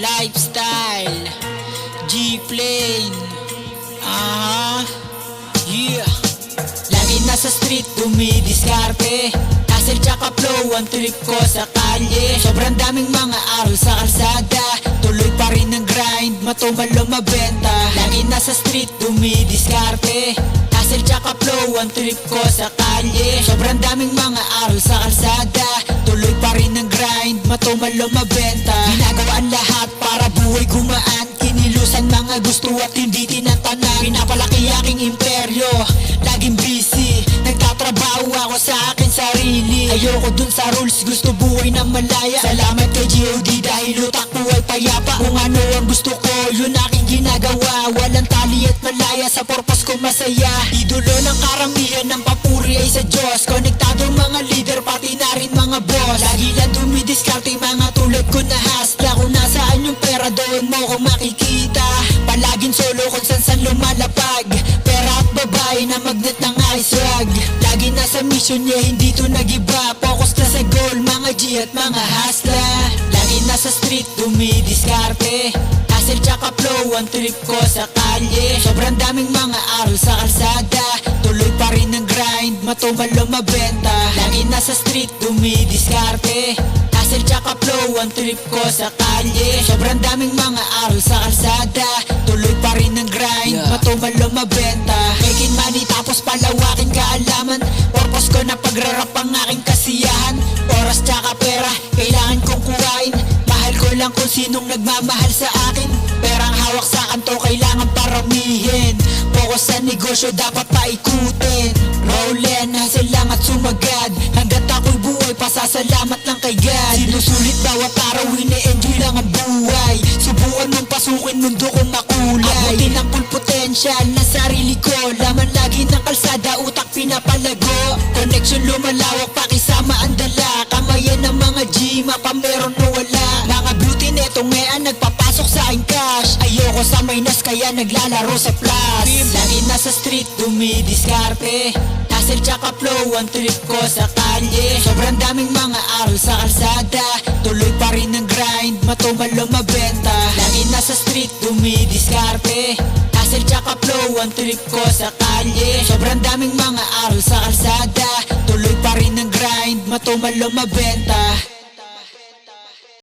lifestyle, G-plane, ah, yeah. Lagi nasa street, dumidiskarte Hassle tsaka flow, ang trip ko sa kalye. Sobrang daming mga aral sa kalsada. Tuloy pa rin ang grind, matumal lumabenta Lagi nasa street, dumidiskarte Hassle tsaka flow, ang trip ko sa kalye. Sobrang daming mga aral sa kalsada. Tuloy pa rin ang grind, matumal lumabenta gusto at hindi tinatanan Pinapalaki aking imperyo. Laging busy. Nagtatrabaho ako sa akin sarili. Ayoko dun sa rules. Gusto buhay na malaya. Salamat kay G.O.D dahil utak ko ay payapa. Kung ano ang gusto ko Yun aking ginagawa. Walang tali at malaya. Sa purpose ko masaya. Idolo ng karamihan ng papuri ay sa Diyos. Konektado mga leader Pati na rin mga boss. Lagi lang dumidiskarte mga tulad ko na hasla Kung nasaan yung pera doon mo ko makikita? Palaging solo kung san san lumalapag. Pera at babae na magnet ng ice rag. Lagi nasa mission niya hindi to nagiba. Focus na sa goal mga G at mga hasla Lagi nasa street dumidiskarte. Hustle tsaka flow ang trip ko sa kalye. Sobrang daming mga aral sa kalsada. Tuloy pa rin ang grind, matumal lumabenta Nasa street dumidiskarte. Hustle tsaka flow ang trip ko sa kalye. Sobrang daming mga aral sa kalsada. Tuloy pa rin ang grind, Yeah. matumal lumabenta Making money tapos palawakin kaalaman. Purpose ko na pagrarap ang aking kasiyahan. Oras tsaka pera, kailangan kong kuhain. Mahal ko lang kung sinong nagmamahal sa akin. Perang hawak sa kanto, kailangan paramihin. Focus sa negosyo, dapat paikutin God Sinusulit bawat araw, ini-enjoy lang ang buhay. Subukan mong pasukin mundo kung makulay. Abutin ang full potential ng sarili ko. Laman lagi ng kalsada, utak pinapalago. Connection lumalawak, pakisama ang dala. Kamayan ng mga G, mapa meron o wala. Mga beauty neto ngayon nagpapasok sa aking cash. Ayoko sa minus kaya naglalaro sa plus. Lagi nasa street, dumidiskarte Hustle tsaka flow, ang trip ko sa kalye Sobrang daming mga aral sa kalsada. Tuloy pa rin ang grind, matumal lumabenta Lagi nasa street, dumidiskarte. Hustle tsaka flow, ang trip ko sa kalye Sobrang daming mga aral sa kalsada. Tuloy pa rin ang grind, matumal lumabenta